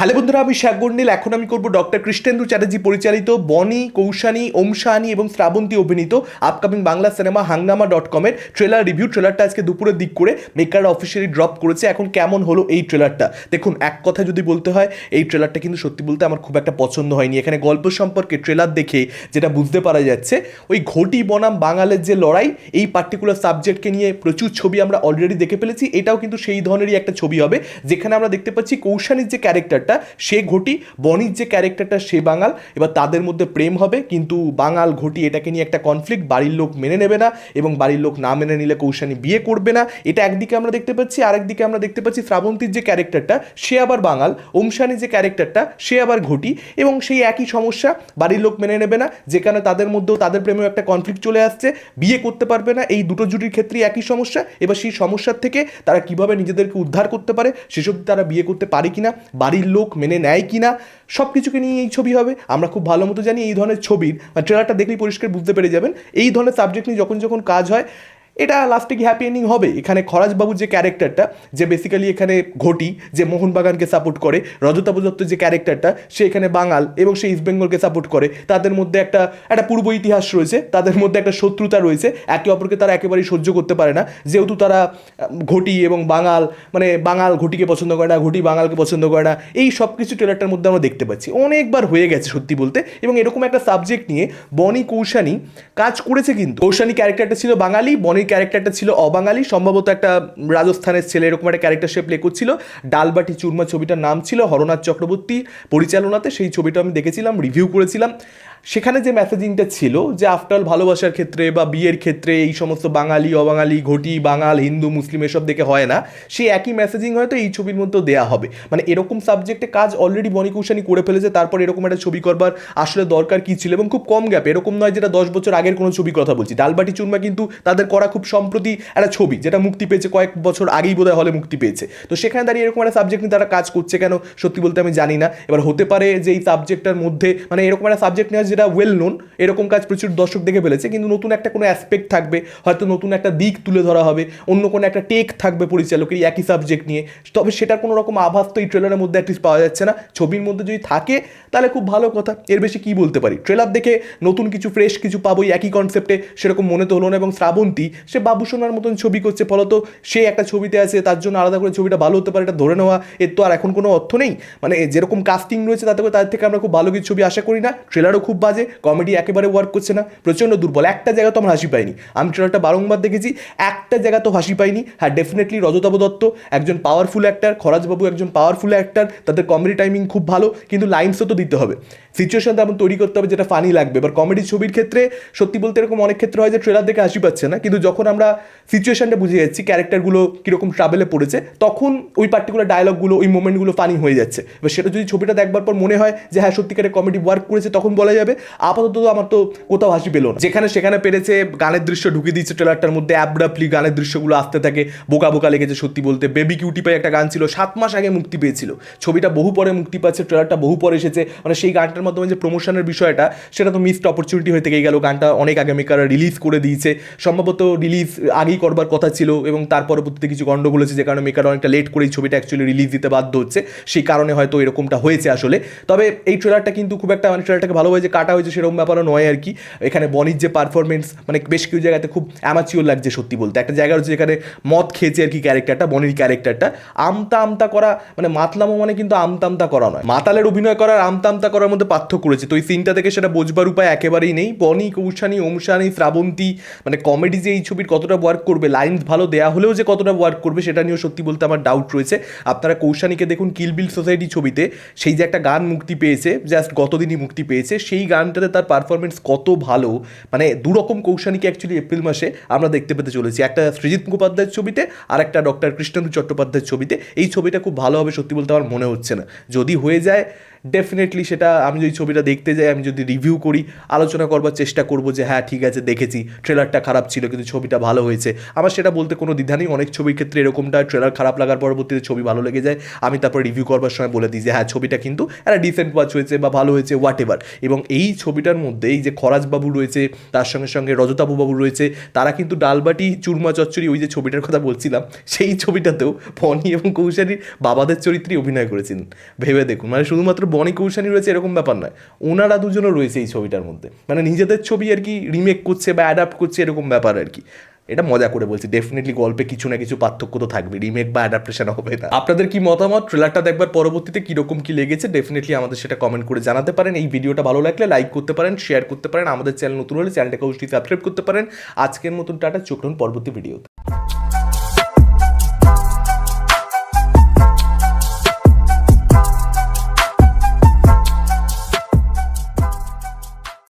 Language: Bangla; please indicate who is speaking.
Speaker 1: হ্যালো বন্ধুরা, আমি শাকগন্ডিল এখন আমি করব ডক্টর কৃষ্ণেন্দু চ্যাটার্জি পরিচালিত বনি, কৌশানী, ওমশানি এবং শ্রাবন্তী অভিনীত upcoming Bangla cinema Hungama dot কমের ট্রেলার রিভিউ ট্রেলারটা আজকে দুপুরের দিক করে মেকাররা অফিসিয়ালি ড্রপ করেছে। এখন কেমন হলো এই ট্রেলারটা দেখুন, এক কথা যদি বলতে হয়, এই ট্রেলারটা কিন্তু সত্যি বলতে আমার খুব একটা পছন্দ হয়নি। এখানে গল্প সম্পর্কে ট্রেলার দেখে যেটা বুঝতে পারা যাচ্ছে, ওই ঘটি বনাম বাঙালের যে লড়াই, এই পার্টিকুলার সাবজেক্টকে নিয়ে প্রচুর ছবি আমরা অলরেডি দেখে ফেলেছি। এটাও কিন্তু সেই ধরনেরই একটা ছবি হবে, যেখানে আমরা দেখতে পাচ্ছি কৌশানীর যে ক্যারেক্টারটা, সে ঘটি, বনির যে ক্যারেক্টারটা, সে বাঙাল, এবার তাদের মধ্যে প্রেম হবে, কিন্তু বাঙাল ঘটি এটাকে নিয়ে একটা কনফ্লিক্ট বাড়ির লোক মেনে নেবে না, এবং বাড়ির লোক না মেনে নিলে কৌশানী বিয়ে করবে না। এটা একদিকে আমরা দেখতে পাচ্ছি, আরেকদিকে আমরা দেখতে পাচ্ছি শ্রাবন্তীর যে ক্যারেক্টারটা, সে আবার বাঙাল ওমশানির যে ক্যারেক্টারটা, সে আবার ঘটি, এবং সেই একই সমস্যা, বাড়ির লোক মেনে নেবে না, যেখানে তাদের মধ্যেও তাদের প্রেমেও একটা কনফ্লিক্ট চলে আসছে, বিয়ে করতে পারবে না, এই দুটো জুটির ক্ষেত্রেই একই সমস্যা, এবার সেই সমস্যার থেকে তারা কীভাবে নিজেদেরকে উদ্ধার করতে পারে, সেসব তারা বিয়ে করতে পারে কিনা, বাড়ির লোক মেনে নেয় কি না সব কিছুকে নিয়ে এই ছবি হবে। আমরা খুব ভালো মতো জানি এই ধরনের ছবির ট্রেলারটা দেখলেই পরিষ্কার বুঝতে পেরে যাবেন। এই ধরনের সাবজেক্ট নিয়ে যখন যখন কাজ হয় এটা লাস্টে কি হ্যাপি এন্ডিং হবে। এখানে খরাজবাবুর যে ক্যারেক্টারটা, যে বেসিক্যালি এখানে ঘটি, যে মোহনবাগানকে সাপোর্ট করে রজতাবু দত্ত যে ক্যারেক্টারটা, সে এখানে বাঙাল এবং সে ইস্ট বেঙ্গলকে সাপোর্ট করে। তাদের মধ্যে একটা একটা পূর্ব ইতিহাস রয়েছে, তাদের মধ্যে একটা শত্রুতা রয়েছে, একে অপরকে তারা একেবারেই সহ্য করতে পারে না। যেহেতু তারা ঘটি এবং বাঙাল মানে বাঙাল ঘটিকে পছন্দ করে না, ঘটি বাঙালকে পছন্দ করে না, এই সব কিছু ট্রেলারটার মধ্যে আমরা দেখতে পাচ্ছি। অনেকবার হয়ে গেছে সত্যি বলতে এবং এরকম একটা সাবজেক্ট নিয়ে বনি কৌশানি কাজ করেছে কিন্তু। কৌশানী ক্যারেক্টারটা ছিল বাঙালি বনির ক্যারেক্টারটা ছিল অবাঙালি, সম্ভবত একটা রাজস্থানের ছেলে, এরকম একটা ক্যারেক্টার সে প্লে করছিল। ডালবাটি চুরমা ছবিটার নাম ছিল হরনাথ চক্রবর্তী। পরিচালনাতে সেই ছবিটা আমি দেখেছিলাম রিভিউ করেছিলাম। সেখানে যে মেসেজিংটা ছিল যে আফটার ভালোবাসার ক্ষেত্রে বা বিয়ের ক্ষেত্রে এই সমস্ত বাঙালি, অবাঙালি, ঘটি, বাঙাল, হিন্দু, মুসলিম এসব দেখে হয় না, সেই একই মেসেজিং হয়তো এই ছবির মধ্যেও দেওয়া হবে। মানে এরকম সাবজেক্টে কাজ অলরেডি বনি কৌশানি করে ফেলেছে, তারপর এরকম একটা ছবি করবার আসলে দরকার কী ছিল? এবং খুব কম গ্যাপ এরকম নয় যেটা দশ বছর আগের কোনো ছবি কথা বলছি। ডালবাটি চুরমা কিন্তু তাদের করা খুব সম্প্রতি একটা ছবি, যেটা মুক্তি পেয়েছে কয়েক বছর আগেই বোধহয় হলে মুক্তি পেয়েছে। তো সেখানে দাঁড়িয়ে এরকম একটা সাবজেক্ট নিয়ে তারা কাজ করছে কেন? সত্যি বলতে আমি জানি না। এবার হতে পারে যে এই সাবজেক্টটার মধ্যে মানে এরকম একটা সাবজেক্ট নেওয়া যেটা ওয়েল নোন এরকম কাজ প্রচুর দর্শক দেখে ফেলেছে, কিন্তু নতুন একটা কোনো অ্যাসপেক্ট থাকবে, হয়তো নতুন একটা দিক তুলে ধরা হবে, অন্য কোনো একটা টেক থাকবে পরিচালকের একই সাবজেক্ট নিয়ে। তবে সেটার কোনো রকম আভাস তো এই ট্রেলারের মধ্যে অ্যাটলিস্ট পাওয়া যাচ্ছে না। ছবির মধ্যে যদি থাকে, তাহলে খুব ভালো কথা। এর বেশি কি বলতে পারি? ট্রেলার দেখে নতুন কিছু ফ্রেশ কিছু পাবো একই কনসেপ্টে সেরকম মনে তো হলো না, এবং শ্রাবন্তী, সে বাবুসোনার মতন ছবি করছে, ফলত সে একটা ছবিতে আছে, তার জন্য আলাদা করে ছবিটা ভালো হতে পারে, এটা ধরে নেওয়া, এর তো আর এখন কোনো অর্থ নেই। মানে যেরকম কাস্টিং রয়েছে, তাতে করে তাদের থেকে আমরা খুব ভালো কিছু ছবি আশা করি না। ট্রেলারও খুব বাজে কমেডি একেবারে ওয়ার্ক করছে না, প্রচণ্ড দুর্বল, একটা জায়গা তো আমার হাসি পাইনি। আমি ট্রেলারটা বারংবার দেখেছি, একটা জায়গা তো হাসি পাইনি। হ্যাঁ ডেফিনেটলি রজতাব দত্ত একজন পাওয়ারফুল অ্যাক্টার খরাজবাবু একজন পাওয়ারফুল অ্যাক্টার তাদের কমেডি টাইমিং খুব ভালো, কিন্তু লাইন্সও তো দিতে হবে। সিচুয়েশন তেমন তৈরি করতে হবে যেটা ফানি লাগবে। এবার কমেডি ছবির ক্ষেত্রে সত্যি বলতে এরকম অনেক ক্ষেত্রে হয় যে ট্রেলার দেখে হাসি পাচ্ছে না, কিন্তু যখন আমরা সিচুয়েশনটা বুঝে যাচ্ছি ক্যারেক্টারগুলো কীরকম ট্রাভেলে পড়েছে, তখন ওই পার্টিকুলার ডায়লগগুলো ওই মোমেন্টগুলো ফানি হয়ে যাচ্ছে। এবার সেটা যদি ছবিটা দেখবার পর মনে হয় যে হ্যাঁ সত্যিকারের কমেডি ওয়ার্ক করেছে, তখন বলা যাবে আপাতত আমার তো কোথাও হাসি পেল না। যেখানে সেখানে পেরেছে, গানের দৃশ্য ঢুকিয়ে দিচ্ছে ট্রেলারটার মধ্যে অ্যাবডাপলি গানের দৃশ্যগুলো আসতে থাকে, বোকা বোকা লেগেছে সত্যি বলতে। বেবি কিউটি পাই একটা গান ছিল, সাত মাস আগে মুক্তি পেয়েছিল। ছবিটা বহু পরে মুক্তি পাচ্ছে ট্রেলারটা বহু পরে এসেছে। মানে সেই গানটার মাধ্যমে যে প্রমোশনের বিষয়টা, সেটা তো মিসড অপরচুনিটি হয়ে থেকে গেল। গানটা অনেক আগে মেকাররা রিলিজ করে দিয়েছে। সম্ভবত রিলিজ আগেই করবার কথা ছিল এবং তার পরবর্তীতে কিছু গন্ডগোল হয়েছে, যে কারণে মেকার অনেকটা লেট করে এই ছবিটা অ্যাকচুয়ালি রিলিজ দিতে বাধ্য হচ্ছে। সেই কারণে হয়তো এরকমটা হয়েছে আসলে। তবে এই ট্রেলারটা কিন্তু খুব একটা মানে ট্রেলারটাকে ভালোভাবে যে কাটা হয়েছে সেরকম ব্যাপারও নয় আর কি। এখানে বনির যে পারফরমেন্স মানে বেশ কিছু জায়গাতে খুব অ্যামাচিওর লাগছে সত্যি বলতে। একটা জায়গা হচ্ছে যেখানে মদ খেয়েছে আর কি ক্যারেক্টারটা বনির ক্যারেক্টারটা আমতা আমতা করা মানে মাতলামো মানে কিন্তু আমতা আমতা করা নয়। মাতালের অভিনয় করার আমতা আমতা করার মধ্যে পার্থক্য রয়েছে। তো এই সিনটা থেকে সেটা বোঝবার উপায় একেবারেই নেই। বনি, কৌশানি ওমশানি শ্রাবন্তী মানে কমেডি যে এই ছবির কতটা ওয়ার্ক করবে লাইন ভালো দেয়া হলেও যে কতটা ওয়ার্ক করবে, সেটা নিয়েও সত্যি বলতে আমার ডাউট রয়েছে। আপনারা কৌশানীকে দেখুন কিলবিল সোসাইটি ছবিতে, সেই যে একটা গান মুক্তি পেয়েছে জাস্ট গতদিনই মুক্তি পেয়েছে, সেই গানটাতে তার পারফরমেন্স কত ভালো মানে দুরকম কৌশানীকে অ্যাকচুয়ালি এপ্রিল মাসে আমরা দেখতে পেতে চলেছি। একটা সৃজিত মুখোপাধ্যায়ের ছবিতে আর একটা ডক্টর কৃষ্ণেন্দু চট্টোপাধ্যায়ের ছবিতে। এই ছবিটা খুব ভালোভাবে সত্যি বলতে আমার মনে হচ্ছে না। যদি হয়ে যায় ডেফিনেটলি সেটা আমি যদি ছবিটা দেখতে যাই, আমি যদি রিভিউ করি, আলোচনা করবার চেষ্টা করব যে হ্যাঁ ঠিক আছে, দেখেছি ট্রেলারটা খারাপ ছিল কিন্তু ছবিটা ভালো হয়েছে। আমার সেটা বলতে কোনো দ্বিধা নেই, অনেক ছবির ক্ষেত্রে এরকমটা ট্রেলার খারাপ লাগার পরবর্তীতে ছবি ভালো লেগে যায়। আমি তারপর রিভিউ করবার সময় বলে দিই যে হ্যাঁ ছবিটা কিন্তু একটা ডিসেন্ট ওয়াচ হয়েছে বা ভালো হয়েছে হোয়াট এভার এবং এই ছবিটার মধ্যে এই যে খরাজবাবু রয়েছে, তার সঙ্গে সঙ্গে রজতাবু বাবু রয়েছে, তারা কিন্তু ডালবাটি, চুরমা, চচ্চড়ি, ওই যে ছবিটার কথা বলছিলাম, সেই ছবিটাতেও বনি এবং কৌশানীর বাবাদের চরিত্রে অভিনয় করেছেন। ভেবে দেখুন মানে শুধুমাত্র বনি কৌশানী রয়েছে, এরকম ব্যাপার নয়। ওনারা দুজনও রয়েছে এই ছবিটার মধ্যে। মানে নিজেদের ছবি আর কি রিমেক করছে বা অ্যাডাপ্ট করছে, এরকম ব্যাপার আর কি। এটা মজা করে বলছি ডেফিনেটলি গল্পে কিছু না কিছু পার্থক্য তো থাকবে রিমেক বা অ্যাডাপ্টেশন হবে না। আপনাদের কি মতামত? ট্রেলারটা দেখবার পরবর্তীতে কীরকম কি লেগেছে? ডেফিনেটলি আমাদের সেটা কমেন্ট করে জানাতে পারেন। এই ভিডিওটা ভালো লাগলে লাইক করতে পারেন শেয়ার করতে পারেন। আমাদের চ্যানেল নতুন হলে চ্যানেলটাকে অবশ্যই সাবস্ক্রাইব করতে পারেন। আজকের মতন টাটা, চোখ পরবর্তী ভিডিওতে